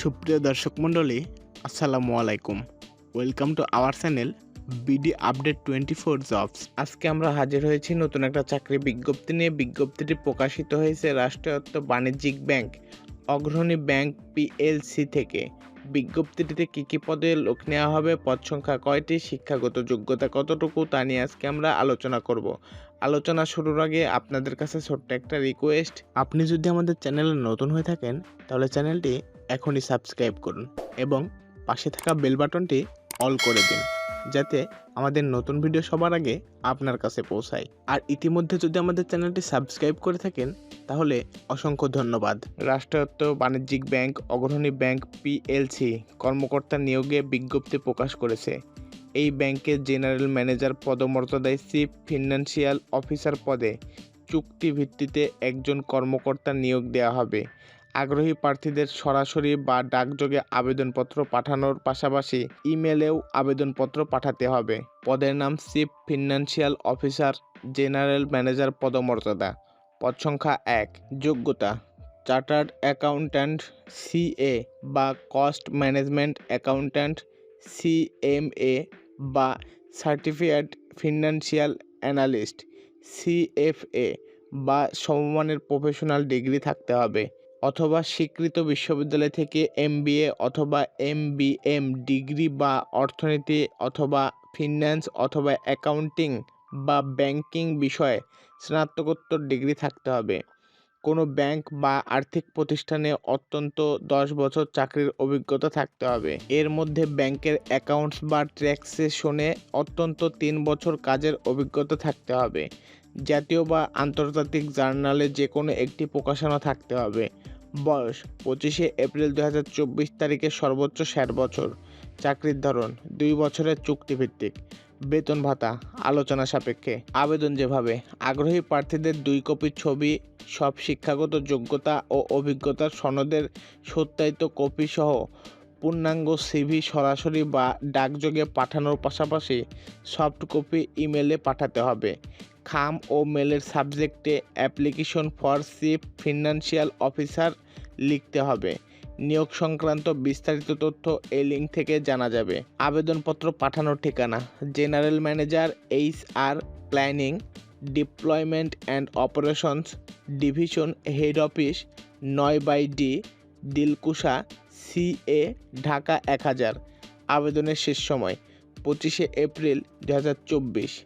সুপ্রিয় দর্শক মণ্ডলী, আসসালামু আলাইকুম। Welcome to our channel BD update twenty four jobs আজকে আমরা হাজির হয়েছি নতুন একটা চাকরি বিজ্ঞপ্তি নিয়ে। বিজ্ঞপ্তিটি প্রকাশিত হয়েছে রাষ্ট্রায়ত্ত বাণিজ্যিক ব্যাংক, অগ্রণী ব্যাংক পিএলসি থেকে। বিজ্ঞপ্তিটিতে কী কী পদে লোক নেওয়া হবে, পদ সংখ্যা কয়টি, শিক্ষাগত যোগ্যতা কতটুকু, তা নিয়ে আজকে আমরা আলোচনা করব। আলোচনা শুরুর আগে আপনাদের কাছে ছোট্ট একটা রিকোয়েস্ট আপনি যদি আমাদের চ্যানেলে নতুন হয়ে থাকেন, তাহলে চ্যানেলটি এখনই সাবস্ক্রাইব করুন এবং পাশে থাকা বেল বাটনটি অল করে দিন, যাতে আমাদের নতুন ভিডিও সবার আগে আপনার কাছে পৌঁছায়। আর ইতিমধ্যে যদি আমাদের চ্যানেলটি সাবস্ক্রাইব করে থাকেন, তাহলে অসংখ্য ধন্যবাদ। রাষ্ট্রায়ত্ত বাণিজ্যিক ব্যাংক অগ্রণী ব্যাংক পিএলসি কর্মকর্তা নিয়োগে বিজ্ঞপ্তি প্রকাশ করেছে। এই ব্যাংকের জেনারেল ম্যানেজার পদমর্যাদায় চিফ ফিনান্সিয়াল অফিসার পদে চুক্তি ভিত্তিতে একজন কর্মকর্তা নিয়োগ দেওয়া হবে। আগ্রহী প্রার্থীদের সরাসরি বা ডাকযোগে আবেদনপত্র পাঠানোর পাশাপাশি ইমেলেও আবেদনপত্র পাঠাতে হবে। পদের নাম chief financial officer general manager পদমর্যাদা। পদ সংখ্যা এক, যোগ্যতা চার্টার্ড অ্যাকাউন্ট্যান্ট সিএ বা কস্ট ম্যানেজমেন্ট অ্যাকাউন্ট্যান্ট সিএমএ বা সার্টিফিকেট ফিনান্সিয়াল অ্যানালিস্ট সিএফএ বা সমমানের প্রফেশনাল ডিগ্রি থাকতে হবে। অথবা স্বীকৃত বিশ্ববিদ্যালয় থেকে এমবিএ অথবা এমবিএম ডিগ্রি বা অর্থনীতি অথবা ফিন্যান্স অথবা অ্যাকাউন্টিং বা ব্যাংকিং বিষয়ে স্নাতকোত্তর ডিগ্রি থাকতে হবে। কোনো ব্যাংক বা আর্থিক প্রতিষ্ঠানে অত্যন্ত দশ বছর চাকরির অভিজ্ঞতা থাকতে হবে। এর মধ্যে ব্যাংকের অ্যাকাউন্টস বা ট্যাক্সেশনে অত্যন্ত তিন বছর কাজের অভিজ্ঞতা থাকতে হবে। জাতীয় বা আন্তর্জাতিক জার্নালে যে কোনো একটি প্রকাশনা থাকতে হবে। বয়স পঁচিশে এপ্রিল দু হাজার চব্বিশ তারিখে সর্বোচ্চ ষাট বছর। চাকরির ধরন, দুই বছরের চুক্তিভিত্তিক। বেতন ভাতা, আলোচনা সাপেক্ষে। আবেদন যেভাবে, আগ্রহী প্রার্থীদের দুই কপি ছবি, সব শিক্ষাগত যোগ্যতা ও অভিজ্ঞতার সনদের সত্যায়িত কপি সহ পূর্ণাঙ্গ সিভি সরাসরি বা ডাকযোগে পাঠানোর পাশাপাশি সফট কপি ইমেলে পাঠাতে হবে। খাম ও মেলের সাবজেক্টে application for chief financial officer লিখতে হবে। নিয়োগ সংক্রান্ত বিস্তারিত তথ্য এই লিঙ্ক থেকে জানা যাবে। আবেদনপত্র পাঠানোর ঠিকানা, general manager, H R planning, deployment and operations division head office, নয় by D, Dilkusha CA Dhaka এক হাজার। আবেদনের শেষ সময়, পঁচিশে এপ্রিল দু হাজার চব্বিশ।